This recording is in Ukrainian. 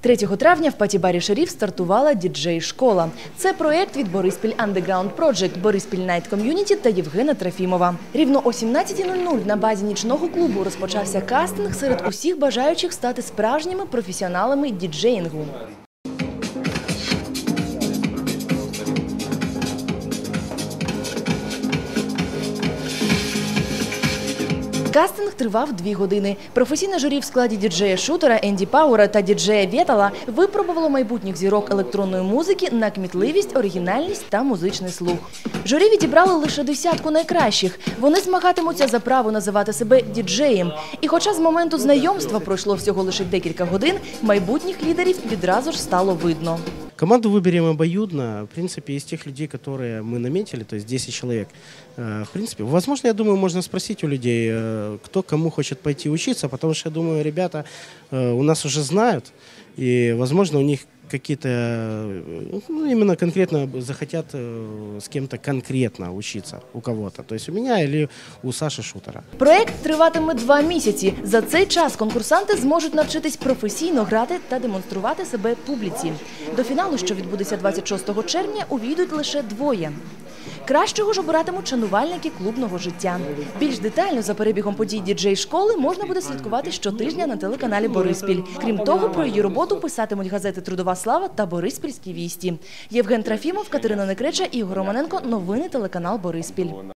3 травня в патібарі Шеріф стартувала діджей-школа. Це проєкт від Бориспіль Underground Project, Бориспіль Найт Ком'юніті та Євгена Трофімова. Рівно о 17.00 на базі нічного клубу розпочався кастинг серед усіх бажаючих стати справжніми професіоналами діджеїнгу. Кастинг тривав дві години. Професійне журі в складі діджея-шутера Енді Пауера та діджея Вєтала випробувало майбутніх зірок електронної музики на кмітливість, оригінальність та музичний слух. Журі відібрали лише десятку найкращих. Вони змагатимуться за право називати себе діджеєм. І хоча з моменту знайомства пройшло всього лише декілька годин, майбутніх лідерів відразу ж стало видно. Команду выберем обоюдно. В принципе, из тех людей, которые мы наметили, то есть 10 человек, э, в принципе, возможно, я думаю, можно спросить у людей, э, кто кому хочет пойти учиться, потому что, я думаю, ребята э, у нас уже знают, и, возможно, у них какие-то, э, ну, именно конкретно захотят э, с кем-то конкретно учиться, у кого-то. То есть у меня или у Саши Шутера. Проект триватиме два місяці. За цей час конкурсанти зможуть навчитись професійно грати та демонструвати себе публіці. До фіналу, що відбудеться 26 червня, увійдуть лише двоє. Кращого ж обиратимуть шанувальники клубного життя. Більш детально за перебігом подій діджей школи можна буде слідкувати щотижня на телеканалі Бориспіль. Крім того, про її роботу писатимуть газети Трудова слава та Бориспільські вісті. Євген Трофімов, Катерина Некреча, Ігор Романенко. Новини телеканал Бориспіль.